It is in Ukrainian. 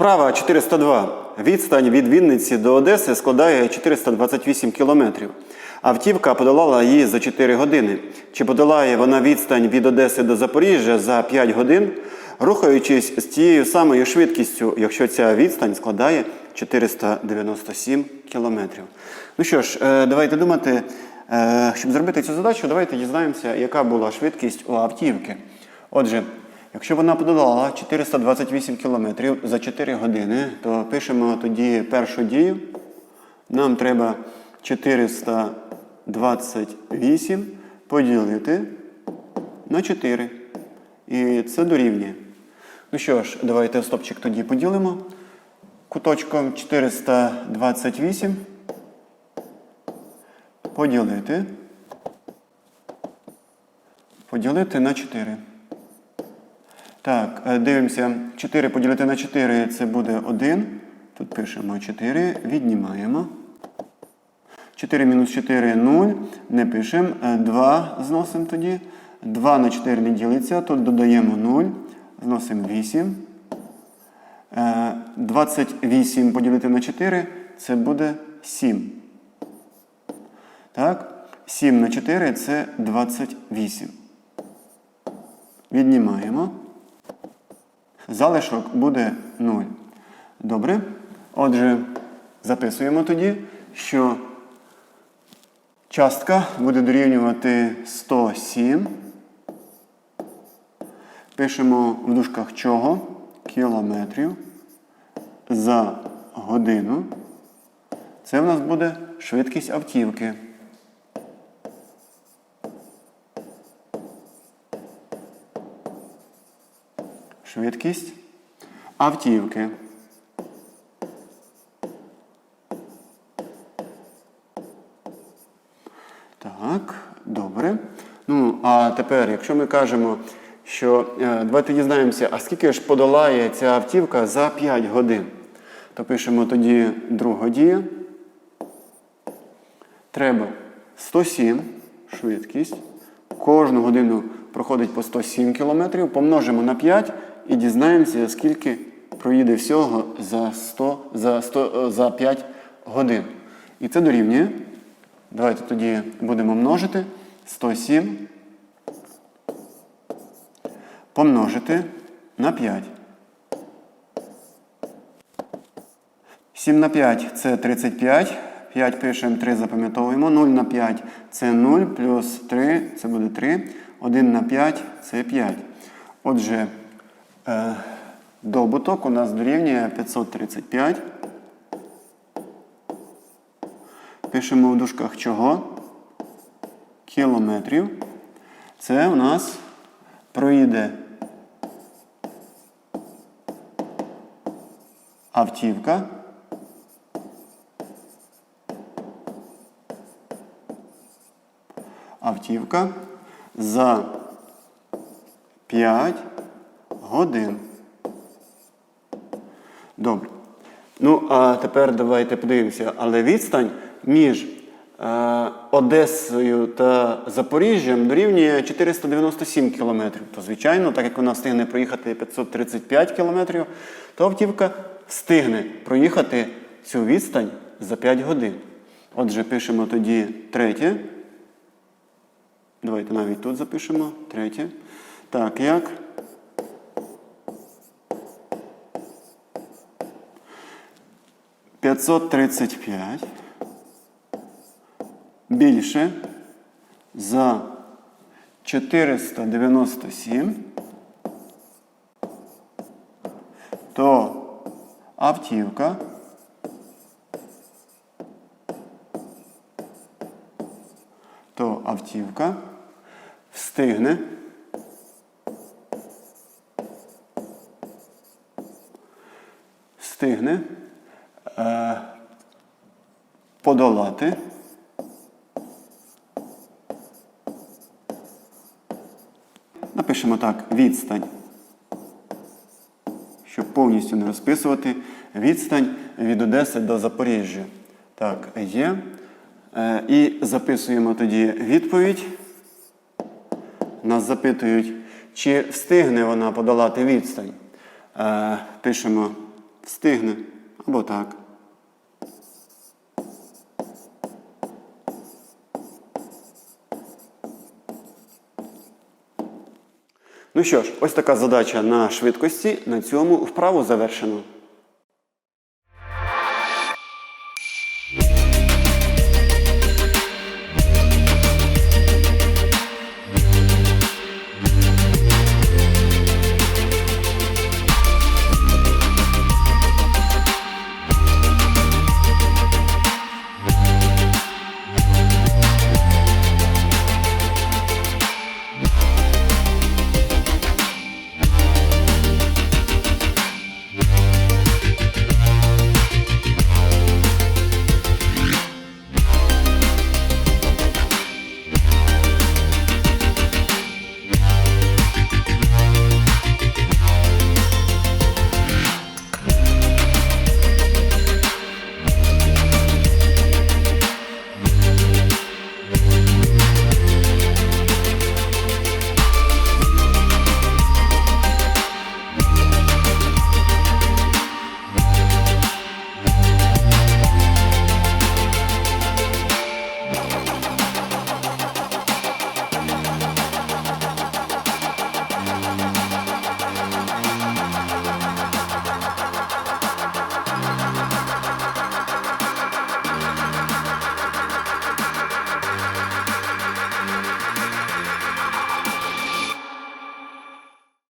Вправа 402. Відстань від Вінниці до Одеси складає 428 кілометрів. Автівка подолала її за 4 години. Чи подолає вона відстань від Одеси до Запоріжжя за 5 годин, рухаючись з тією самою швидкістю, якщо ця відстань складає 497 кілометрів. Ну що ж, е, давайте думати, е, щоб зробити цю задачу, давайте дізнаємося, яка була швидкість у автівки. Отже, якщо вона подолала 428 кілометрів за 4 години, то пишемо тоді першу дію. Нам треба 428 поділити на 4. І це дорівнює. Ну що ж, давайте стопчик тоді поділимо. Куточком 428 поділити. Поділити на 4. Так, е, дивимося. 4 поділити на 4 це буде 1. Тут пишемо 4, віднімаємо. 4 мінус 4 0. Не пишемо. 2 зносимо тоді. 2 на 4 не ділиться. Тут додаємо 0. Зносимо 8. Е, 28 поділити на 4 це буде 7. Так? 7 на 4 це 28. Віднімаємо. Залишок буде 0. Добре. Отже, записуємо тоді, що частка буде дорівнювати 107. Пишемо в дужках чого? Кілометрів за годину. Це в нас буде швидкість автівки. Швидкість автівки. Так, добре. Ну, а тепер, якщо ми кажемо, що е, давайте дізнаємося, а скільки ж подолає ця автівка за 5 годин, то пишемо тоді другу дію. Треба 107 швидкість. Кожну годину проходить по 107 км, помножимо на 5 і дізнаємося, скільки проїде всього за, 100, за, 100, е, за 5 годин. І це дорівнює. Давайте тоді будемо множити 107 помножити на 5. 7 на 5 це 35. 5 пишемо, 3 запам'ятовуємо. 0 на 5 це 0, плюс 3 це буде 3. 1 на 5 це 5. Отже, добуток у нас дорівнює 535. Пишемо в дужках чого? Кілометрів. Це у нас проїде автівка. Автівка за 5 годин. Добре. Ну, а тепер давайте подивимося. Але відстань між е, Одесою та Запоріжжям дорівнює 497 кілометрів. То, звичайно, так як вона встигне проїхати 535 кілометрів, то автівка встигне проїхати цю відстань за 5 годин. Отже, пишемо тоді третє. Давайте навіть тут запишемо. Третє. Так, як? П'ятсот тридцять п'ять. Більше за 497, то автівка. То автівка. Встигне. Встигне подолати Напишемо так, відстань. Щоб повністю не розписувати відстань від Одеси до Запоріжжя. Так, є. Е, і записуємо тоді відповідь. Нас запитують, чи встигне вона подолати відстань. Е, пишемо Встигне. Або так. Ну що ж, ось така задача на швидкості. На цьому вправу завершено.